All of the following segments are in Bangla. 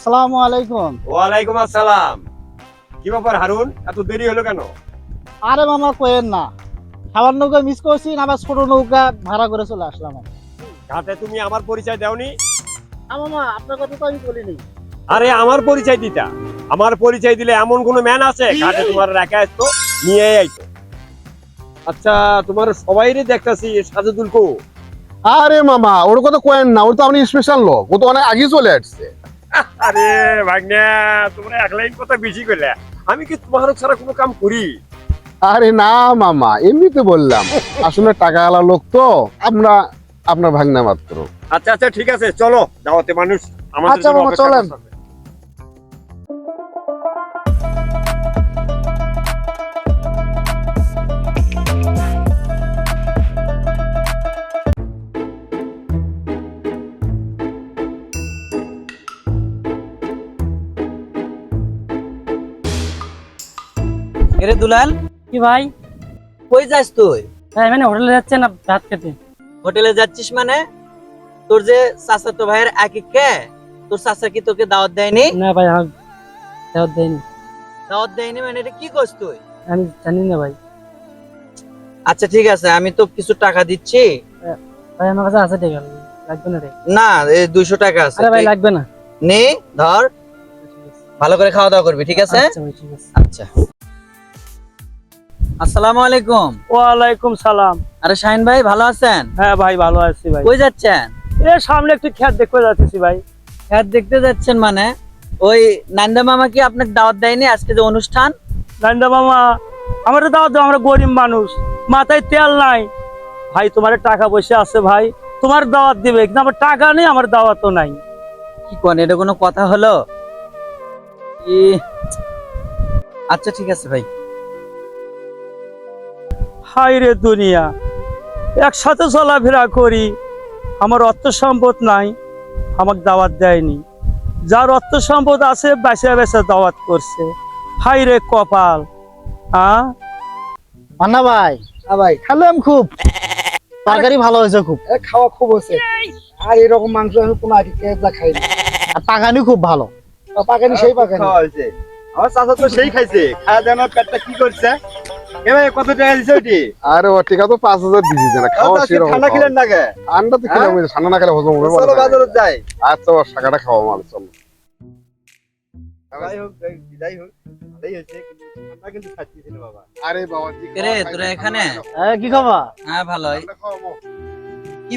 আসসালামু আলাইকুম। ওয়ালাইকুম আসসালাম। কি ব্যাপার হারুন? এত দেরি হলো কেন? আরে মামা কোয়েন না। খাবার নৌকা মিস করছি না আবার ছোট নৌকা ভাড়া করে চলে আসলাম ঘাটে তুমি আমার পরিচয় দাওনি? মামা আপনার কথা তো আমি বলিনি। আরে আমার পরিচয় দিতা। আমার পরিচয় দিলে এমন কোন ম্যান আছে? ঘাটে তোমার রেখে আসতো নিয়ে আইতো। আচ্ছা তোমার সবাইরে দেখতাছি সাজেদুল কো। আরে মামা ওর কথা কোয়েন না ওর তো আপনি স্পেশাল লোক ও তো অনেক আগে চলে আসছে। আরে ভাগ্না তোমরা এক লাইন কথা বেশি কইলে। আমি কি তোমার ছাড়া কোনো কাম করি? আরে না মামা এমনিতে বললাম। আসলে টাকা আলা লোক তো আমরা আপনার ভাগ্না মাত্র। আচ্ছা আচ্ছা ঠিক আছে চলো দাওয়াতে মানুষ আমাদের আচ্ছা, মামা, চলেন। এরে দুলাল কি ভাই? কই যাস তুই? ভাই মানে হোটেলে যাচ্ছে না ভাত খেতে। হোটেলে যাচ্ছিস মানে? তোর যে চাচাতো ভাইয়ের একই কে? তোর চাচা কি তোকে দাওয়াত দেয়নি? না ভাই আমার দাওয়াত দেয়নি দাওয়াত দেয়নি মানে এটা কি করছ তুই? আমি জানি না ভাই। আচ্ছা ঠিক আছে আমি তো কিছু টাকা দিচ্ছি। ভাই আমার কাছে আছে টাকা। লাগবে না রে। না এই দুইশো টাকা আছে আরে ভাই লাগবে না। নে ধর। ভালো করে খাওয়া দাওয়া করবি ঠিক আছে? আচ্ছা ভাই ঠিক আছে। আচ্ছা। আসসালামু আলাইকুম। ওয়ালাইকুম সালাম। আরে শাহিন ভাই ভালো আছেন? হ্যাঁ ভাই ভালো আছি ভাই। কই যাচ্ছেন? এ সামনে একটু খেত দেখতে যাচ্ছি ভাই। হ্যাঁ দেখতে যাচ্ছেন মানে? ওই নান্দা মামা কি আপনাকে দাওয়াত দেয়নি আজকে যে অনুষ্ঠান? নান্দা মামা আমার দাওয়াত দাও আমরা গরিব মানুষ। মাথায় তেল নাই। ভাই তোমার টাকা পয়সা আছে ভাই। তোমার দাওয়াত দিবে কিন্তু আমার টাকা নেই আমার দাওয়াতও নাই। কি কোন এটা কোনো কথা হলো? আচ্ছা ঠিক আছে ভাই। হাই রে দুনিয়া একসাথে চলাফেরা করি আমার অর্থ সম্পদ নাই আমাকে দাওয়াত দেয়নি। যার অর্থ সম্পদ আছে বেসে বেসে দাওয়াত করছে। হাই রে কপাল হ্যাঁ মান্না ভাই ভাই। খেলাম খুব। তরকারি ভালো হয়েছে খুব। খাওয়া খুব হয়েছে। আর এরকম মাংস আমি কোনো আগে কেজা খাইনি। আর পাকানি খুব ভালো। পাকানি সেই পাকানি। খাওয়া হয়েছে। আমার চাচা তো সেই খাইছে। খাওয়া দেওয়ার পেটটা কি করছে? এ কত টাকা দিছে ওটি আরে ও টিকা তো পাঁচ হাজার দিয়েছে খাওয়া আজকে ঠান্ডা খেলেন না কে ঠান্ডা তো খেলাম ঠান্ডা না খেলে হজম হবে চলো বাজারে যাই। আচ্ছা ওর খাওয়া চলো।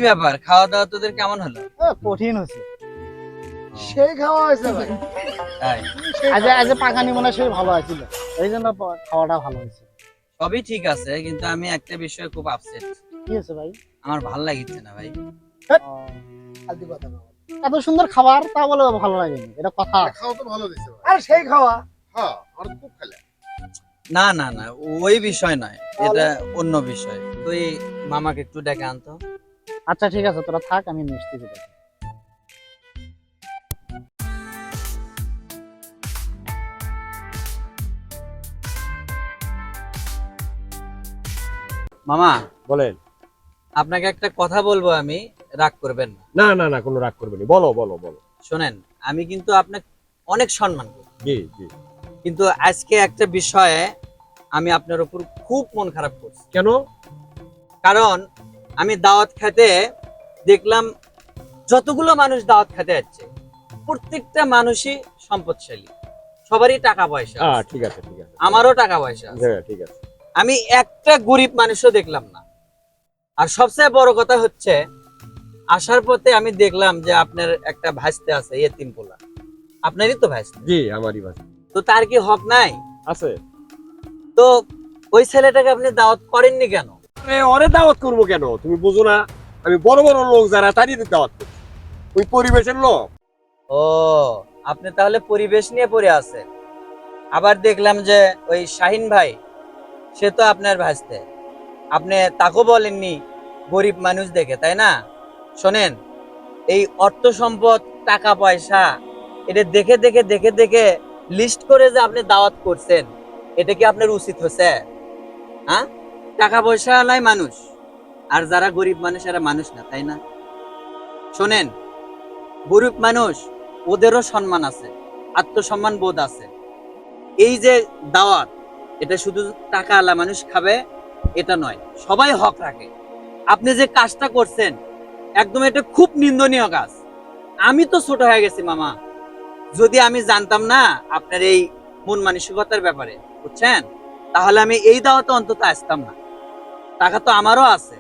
ব্যাপার খাওয়া দাওয়া তোদের কেমন হলো? কঠিন হচ্ছে সেই খাওয়া হয়েছে ভাই। আজ আজ পাকানি মনে হয় সেই ভালো আছিল। এই জন্য খাওয়াটা ভালো হয়েছে। সবই ঠিক আছে কিন্তু আমি একটা বিষয়ে খুব আপসেট কি হয়েছে ভাই? আমার ভালো লাগিচ্ছে না ভাই। ফালতু কথা না। এত সুন্দর খাবার তা বলে ভালো লাগেনি। এটা কথা। খাওয়া তো ভালো দিছে আর সেই খাওয়া। হ্যাঁ আর খুব খেলে না না না ওই বিষয় নয় এটা অন্য বিষয়। তুই মামাকে একটু ডেকে আনতো। আচ্ছা ঠিক আছে তোরা থাক আমি মিষ্টি দিতে মামা বলেন। আপনাকে একটা কথা বলব আমি রাগ করবেন না। না না কোনো রাগ করবেনি বলো বলো বলো। শোনেন আমি কিন্তু আপনাকে অনেক সম্মান করি। জি জি। কিন্তু আজকে একটা বিষয়ে আমি আপনার উপর খুব মন খারাপ করছি। কেন? কারণ আমি দাওয়াত খেতে দেখলাম যতগুলো মানুষ দাওয়াত খেতে যাচ্ছে প্রত্যেকটা মানুষই সম্পদশালী। সবারই টাকা পয়সা হ্যাঁ ঠিক আছে ঠিক আছে। আমারও টাকা পয়সা হ্যাঁ ঠিক আছে। আমি একটা গরিব মানুষও দেখলাম না। আর সবচেয়ে বড় কথা হচ্ছে আসার পথে আমি দেখলাম যে আপনার একটা ভাইস্তে আছে এতিম পোলা। আপনারই তো ভাইস্তে। জি আমারই ভাষা তো তার কি হক নাই? আছে। তো ওই ছেলেটাকে আপনি দাওয়াত করেননি কেন? আরে ওরে দাওয়াত করব কেন? তুমি বুঝো না আমি বড় বড় লোক যারা তারই দাওয়াত করছি। ওই পরিবেশের লোক। ও আপনি তাহলে পরিবেশ নিয়ে পড়ে আছেন। আবার দেখলাম যে ওই শাহিন ভাই সে তো আপনার ভাসতে আপনি তাকেও বলেননি, গরিব মানুষ দেখে, তাই না? শোনেন, এই অর্থ সম্পদ, টাকা পয়সা, এটা দেখে দেখে দেখে দেখে লিস্ট করে যে আপনি দাওয়াত করছেন, এটা কি আপনার উচিত হচ্ছে হ্যাঁ? টাকা পয়সা নাই মানুষ, আর যারা গরিব মানুষ, এরা মানুষ না, তাই না? শোনেন, গরিব মানুষ, ওদেরও সম্মান আছে, আত্মসম্মান বোধ আছে। এই যে দাওয়াত এটা শুধু টাকা আলা মানুষ খাবে, এটা নয়। সবাই হক রাখে। আপনি যে কাজটা করছেন, একদম এটা খুব নিন্দনীয় কাজ। আমি তো ছোট হয়ে গেছি, মামা। যদি আমি জানতাম না আপনার এই মন মানসিকতার ব্যাপারে, বুঝছেন? তাহলে আমি এই দাওয়াতে অন্তত আসতাম না। টাকা তো আমারও আছে।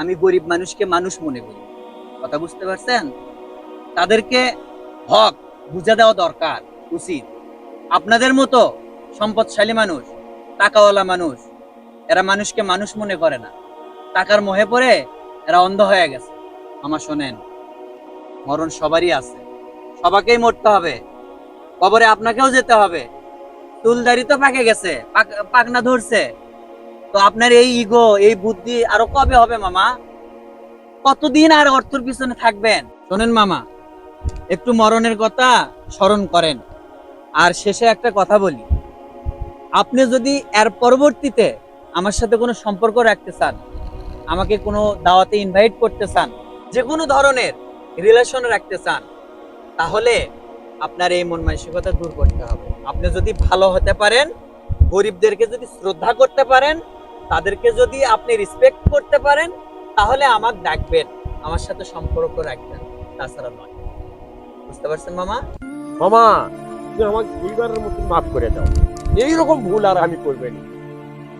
আমি গরিব মানুষকে মানুষ মনে করি। কথা বুঝতে পারছেন? তাদেরকে হক বুঝা দেওয়া দরকার, উচিত। আপনাদের মতো সম্পদশালী মানুষ টাকাওয়ালা মানুষ। এরা মানুষকে মানুষ মনে করে না। টাকার মোহে পড়ে এরা অন্ধ হয়ে গেছে। আমার শোনেন, মরণ সবারই আছে। সবাকেই মরতে হবে। কবরে আপনাকেও যেতে হবে। চুলদারি তো পাকে গেছে, পাক- পাকনা ধরছে। তো আপনার এই ইগো, এই বুদ্ধি আরও কবে হবে মামা? কতদিন আর অর্থের পিছনে থাকবেন? শোনেন মামা, একটু মরণের কথা স্মরণ করেন। আর শেষে একটা কথা বলি। আপনি যদি এর পরবর্তীতে আমার সাথে কোনো সম্পর্ক রাখতে চান, আমাকে কোনো দাওয়াতে ইনভাইট করতে চান যে কোনো ধরনের রিলেশন রাখতে চান, তাহলে আপনার এই মন মানসিকতা দূর করতে হবে। আপনি যদি ভালো হতে পারেন, গরিবদেরকে যদি শ্রদ্ধা করতে পারেন, তাদেরকে যদি আপনি রেসপেক্ট করতে পারেন, তাহলে আমাকে ডাকবেন, আমার সাথে সম্পর্ক রাখবেন। তাছাড়া নয়। বুঝতে পারছেন, মামা? মামা তুমি আমাকে দুইবারের মতো মাফ করে দাও। এইরকম ভুল আর আমি করবে না।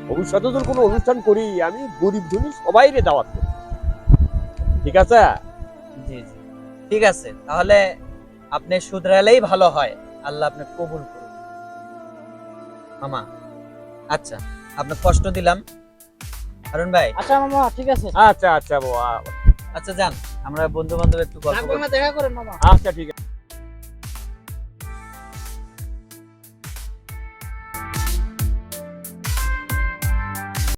ভবিষ্যতে যদি কোনো অনুষ্ঠান করি আমি গরিব ধনী সবাই রে দাওয়াত করব। ঠিক আছে? জি জি। ঠিক আছে। তাহলে আপনি শুধরালেই ভালো হয়। আল্লাহ আপনি কবুল করুন মামা আচ্ছা আপনার কষ্ট দিলাম। হারুন ভাই। আচ্ছা মামা ঠিক আছে। আচ্ছা আচ্ছা বাবা। আচ্ছা যান। আমরা বন্ধু বান্ধব একটু গল্প করি। দেখা করেন মামা। আচ্ছা ঠিক আছে।